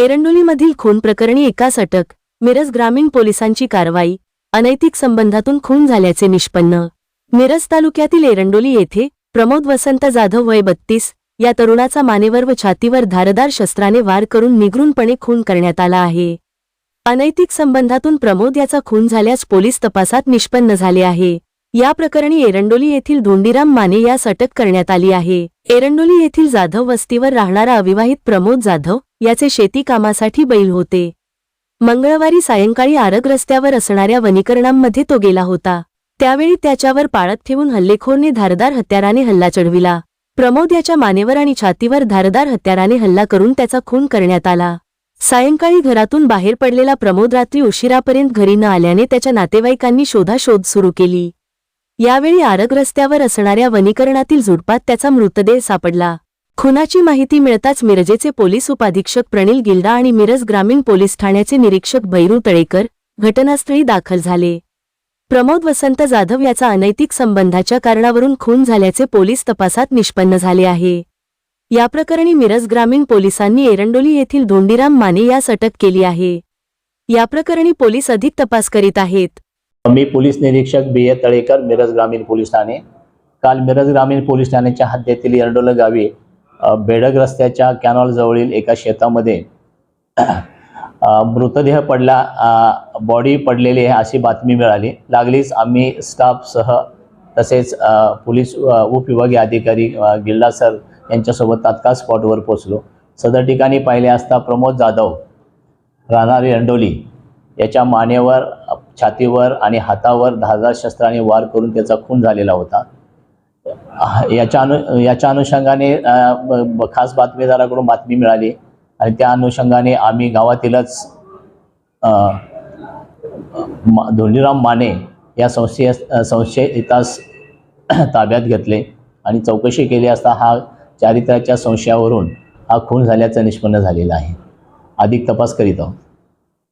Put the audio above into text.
एरंडोलीमधील खून प्रकरणी एकाच अटक मिरज ग्रामीण पोलिसांची कारवाई अनैतिक संबंधातून खून झाल्याचे निष्पन्न. मिरज तालुक्यातील एरंडोली येथे प्रमोद वसंत जाधव वय बत्तीस या तरुणाचा मानेवर व छातीवर धारदार शस्त्राने वार करून निगरूनपणे खून करण्यात आला आहे. अनैतिक संबंधातून प्रमोद याचा खून झाल्यास पोलीस तपासात निष्पन्न झाले आहे. या प्रकरणी एरंडोली येथील धोंडीराम माने यास अटक करण्यात आली आहे. एरंडोली येथील जाधव वस्तीवर राहणारा अविवाहित प्रमोद जाधव याचे शेती कामासाठी बैल होते. मंगळवारी सायंकाळी आरग रस्त्यावर असणाऱ्या वनीकरणांमध्ये तो गेला होता. त्यावेळी त्याच्यावर पाळत ठेवून हल्लेखोरने धारदार हत्याराने हल्ला चढविला. प्रमोद याच्या मानेवर आणि छातीवर धारदार हत्याराने हल्ला करून त्याचा खून करण्यात आला. सायंकाळी घरातून बाहेर पडलेला प्रमोद रात्री उशिरापर्यंत घरी न आल्याने त्याच्या नातेवाईकांनी शोधाशोध सुरू केली. यावेळी आरग रस्त्यावर असणाऱ्या वनीकरणातील झुडपात त्याचा मृतदेह सापडला. खुनाची माहिती मिळताच मिरजेचे पोलीस उपाधीक्षक प्रणील गिल्डा आणि मिरज ग्रामीण पोलीस ठाण्याचे निरीक्षक भैरू तळेकर घटनास्थळी दाखल झाले. प्रमोद वसंत जाधव याचा अनैतिक संबंधाच्या कारणावरून खून झाल्याचे पोलीस तपासात निष्पन्न झाले आहे. या प्रकरणी मिरज ग्रामीण पोलिसांनी एरंडोली येथील धोंडीराम माने यास अटक केली आहे. या प्रकरणी पोलीस अधिक तपास करीत आहेत. मी पोलीस निरीक्षक बी ए तळेकर मिरज ग्रामीण पोलीस ठाणे. काल मिरज ग्रामीण पोलीस ठाण्याच्या हद्दीतील एरडोला गावी बेडग रस्त्याच्या कॅनॉलजवळील एका शेतामध्ये मृतदेह पडला बॉडी पडलेली आहे अशी बातमी मिळाली. लागलीच आम्ही स्टाफसह तसेच पोलीस उपविभागीय अधिकारी गिल्ला गिल्डा सर यांच्यासोबत तात्काळ स्पॉटवर पोचलो सदर ठिकाणी पाहिले असता प्रमोद जाधव राहणारी अंडोली याच्या मानेवर छातीवर आणि हातावर धारदार शस्त्राने वार करून त्याचा खून झालेला होता. याच्या अनु याच्या अनुषंगाने ब- ब- खास बातमीदाराकडून बातमी मिळाली आणि त्या अनुषंगाने आम्ही गावातीलच मा- धोंडीराम माने या संशय संशयितास ताब्यात घेतले आणि चौकशी केली असता हा चारित्र्याच्या संशयावरून हा खून झाल्याचं निष्पन्न झालेला आहे. अधिक तपास करीत आहोत.